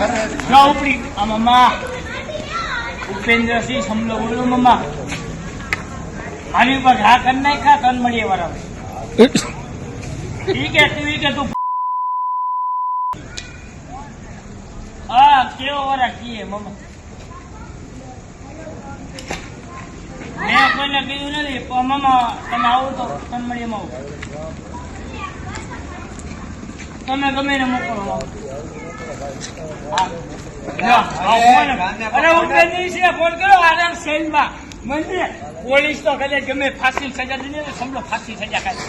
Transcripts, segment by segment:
જો ઉપડી આ મમ્મા ઉપેન્દ્રસિંહ સમલો, બોલો, મમ્મા. મારી ઉપર ઘા કર નાખા તન મળીએ વાળા ઠીક હે તું કે તું. હા, કેવો વાળા કીએ મમ્મા. મેં કોઈને કીધું નથી, પણ મમ્મા, તમે આવો તો, તન મળીએમાં આવો તમે ગમે ને મોકલો આ ફોન. કર્યો આરામ સેલમાં. મને પોલીસ તો કદાચ ગમે ફાંસી સજા દીધી ને સમજો ફાંસી સજા ખાય.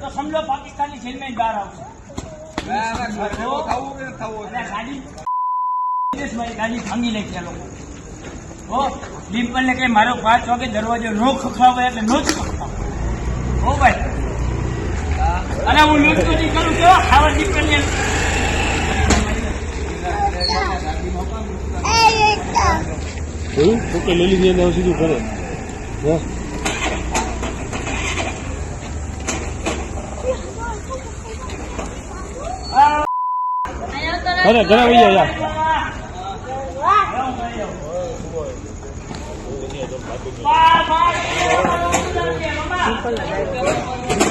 તો સમજો પાકિસ્તાની જેલમાં બહાર આવશે. ગાડી ભાંગી લે છે લોકો. હો ડિમ્પલ મારો પાંચ વાગે દરવાજો નો ખખડાવો એટલે નો જ ખખડાવો. હો ભાઈ. અને હું નહીં કરું તો ખાવા ડિમ્પલ ને એવું તો કે લઈ લીધી અને સીધું કરે અરે ઘરે જા જા.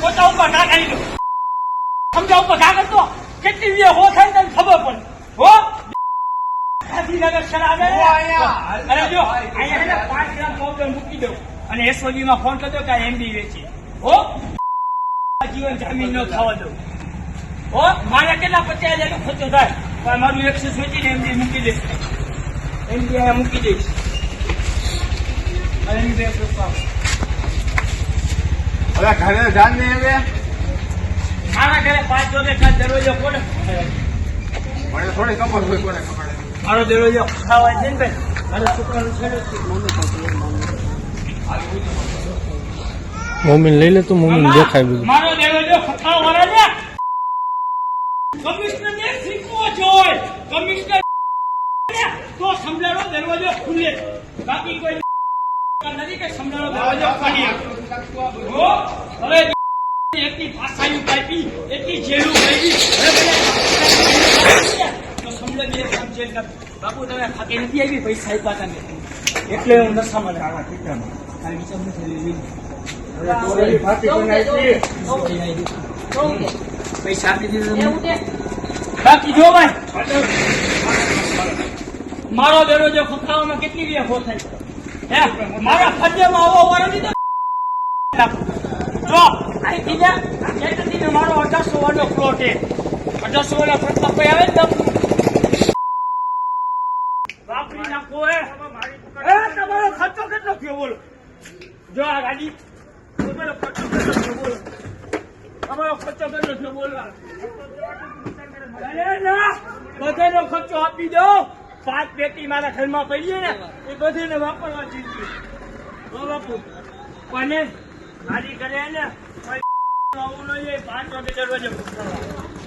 પોતા ઉપર ના કરતો કેટલી હો થાય તને ખબર પડે હો જો અહીંયા પાંચ ગ્રામ પાવડર મૂકી દો અને એસઓજી માં ફોન કરજો કે એમબી વેચી હો જીવન જામીન ન ખાવા દઉં. હો મારે કેટલા પચાસ હજાર ખર્ચો થાય? પણ મારું એક્સેસ વેચીને એમડી મૂકી દઈશ એમડી અહીંયા મૂકી દઈશ અને બે હવે ઘરે જાન ને હવે મારા ઘરે પાંચ વાગે કાલ દરવાજો કોને મને થોડી ખબર હોય કોને ખબર. મારો દરવાજો ખાવા છે ને ભાઈ. મારો છોકરાનું છે. મમ્મી લઈ લે તો મમ્મી દેખાય બધું. મારો દરવાજો ખખાવ વાળા ને કમિશનર ને શીખવો જોઈએ. કમિશનર ને તો સમજાડો દરવાજો ખુલે. બાકી કોઈ નથી કે સમજાડો દરવાજો ખોલી હો? હવે એટલી કાપી એટલી જેલું કાપી. તો સમજો બાપુ તમે ખાતે નથી આવી? પૈસા આપ્યા હતા મેં. એટલે હું નશામાં આવા ઠીકામાં. વિચાર નથી. પૈસા આપી દીધા બાકી જો ભાઈ મારો દરવાજો ખખડાવવામાં કેટલી વીએ થાય હે મારા ફજેમાં આવો વાળો દીધો જો અહીંથી જા અહીંથી મારો અઢારસો વાળો પ્લોટ છે? અઢારસો વાળા પ્લોટમાં કોઈ આવે ને વાપરી નાખો હે તમારો ખર્ચો કેટલો થયો બોલો? જો આ ગાડી તમારો ખર્ચો કેટલો થયો બોલો. બોલો. બધાનો ખર્ચો આપી દો. પાંચ પેટી મારા ઘરમાં પડી છે ને, એ બધીને વાપરવા જીતી હો બાપુ. કોને? ગાડી ઘરે ને પાંચ વાગે દરવાજે ખખડાવવા.